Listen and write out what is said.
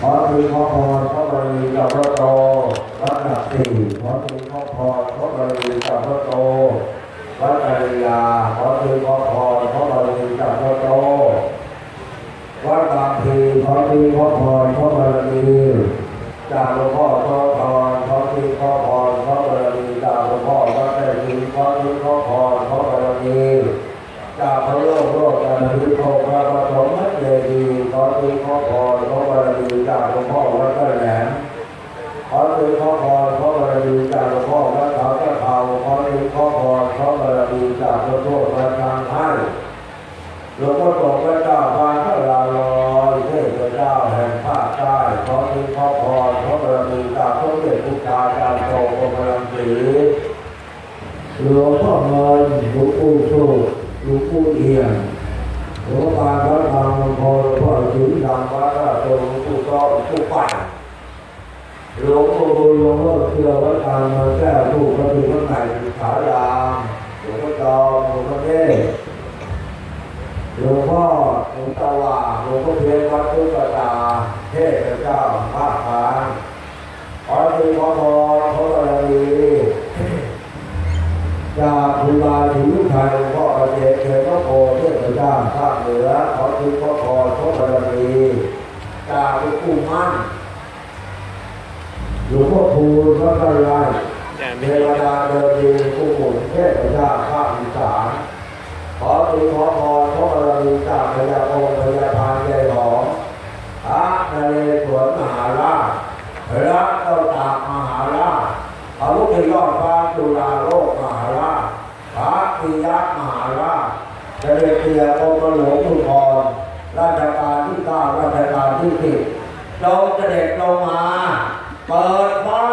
ขอมีขอพรขอบารมีกับพระโตวัดหนักสี่ขอมีขอพรขอบารมีกับพระโตวัดอริยาขอมีขอพรขอบารมีกับพระโตวัดบางพลีขอมีขอพรขอบารมีจากหลวงพ่อโตพรขอมีขอพรขอบารมีจากหลวงพ่อวัดแม่ดีขอมีขอพรขอบารมีจากพระโลกโลกการพิโภคพระปฐมเจดีย์ขอตีขอพร มีจากหลวงพ่อวัดแหลมขอตีขอพรขอบารมีจากหลวงพ่อวัดเขาตะเภาขอตีขอพรขอบารมีจากพระโทษพระทางให้หลวงพ่อตกพระเจ้าพานพระลาลอยเทพเจ้าแห่งภาคใต้ขอตีขอพรขอบารมีจากพระเดชพุทธาจารย์โตกรมรังสีหลวงพ่อเงินหลวงปู่โชคหลวงปู่เอียม หลวงพ่อพระธรรมพอหลวงพ่อถึงดำวัดราชหลวงปู่ก้อหลวงปู่ป่าหลวงปู่บุญหลวงพ่อเชื่อวัดตามมาแก้ผู้พระบิดาใหม่ขายามหลวงพ่อจอมหลวงพ่อเทศหลวงพ่อหลวงตาว่าหลวงพ่อเพียรวัดพุทธตาเทพเจ้าภาคกลางขอทีขอพรขอบารมีจากครูบาศรีวิชัยพ่อเจกเขตพระโพ เทพเจ้าภาคเหนือขอทิพระพรพระบารมีจากหลวงปู่มั่นหลวงพ่อคูณพระกรไลเทวดาเดินดินผู้หมุนเทพเจ้าภาคอีสานขอทิพระพรพระบารมีจากพญาโงพญาพานใหญ่หอมพระนเรศวรมหาราชพระเจ้าตากมหาราช พระลูกยอดฟ้าจุฬาโลกมหาราชพระปิยะมหาราชเสด็จเตียกรมหลวงทุกรราชการที่เก้า ราชการที่สิบจงเสด็จลงมา เปิดฟ้า